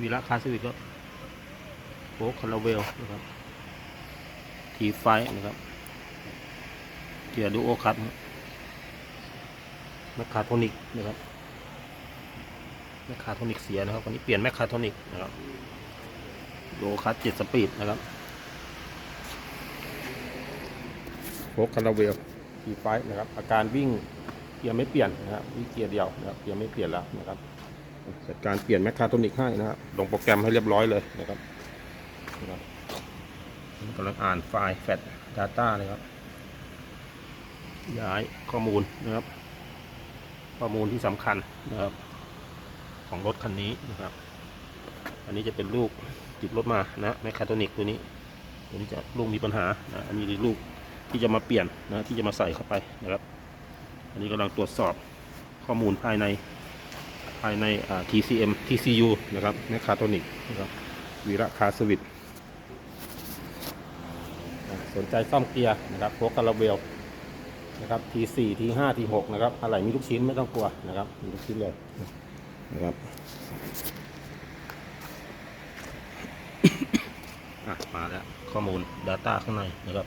วีระคาสวิกก็โฟกคาราเวลนะครับทีไฟนะครับเกียร์ดูโอคัตแมคคาโทนิกนะครับแมคคาโทนิกเสียนะครับวันนี้เปลี่ยนแมคคาโทนิกนะครับดูโอคัตเจ็ดสปีดนะครับโฟกคาราเวลทีไฟนะครับอาการวิ่งเกียร์ไม่เปลี่ยนนะครับวิ่งเกียร์เดียวนะครับเกียร์ไม่เปลี่ยนแล้วนะครับ จัดการเปลี่ยนแมคคาโทนิกให้นะครับลงโปรแกรมให้เรียบร้อยเลยนะครับกำลังอ่านไฟล์แฟต Data นะครับ ย้ายข้อมูลนะครับ ข้อมูลที่สำคัญนะครับ ของรถคันนี้นะครับ อันนี้จะเป็นลูกติดรถมานะแมคคาโทนิกตัวนี้ ตัวนี้จะลูกมีปัญหานะอันนี้ลูกที่จะมาเปลี่ยนนะที่จะมาใส่เข้าไปนะครับ อันนี้กำลังตรวจสอบข้อมูลภายใน ภายใน TCM TCU นะครับแมคคาโทนิกนะครับวีระคาสวิตสนใจซ่อมเกียร์นะครับโฟกคาราเบลนะครับ T4 T5 T6 นะครับอะไรมีลูกชิ้นไม่ต้องกลัวนะครับมีลูกชิ้นเลยนะครับอะมาแล้วข้อมูล Data ข้างในนะครับ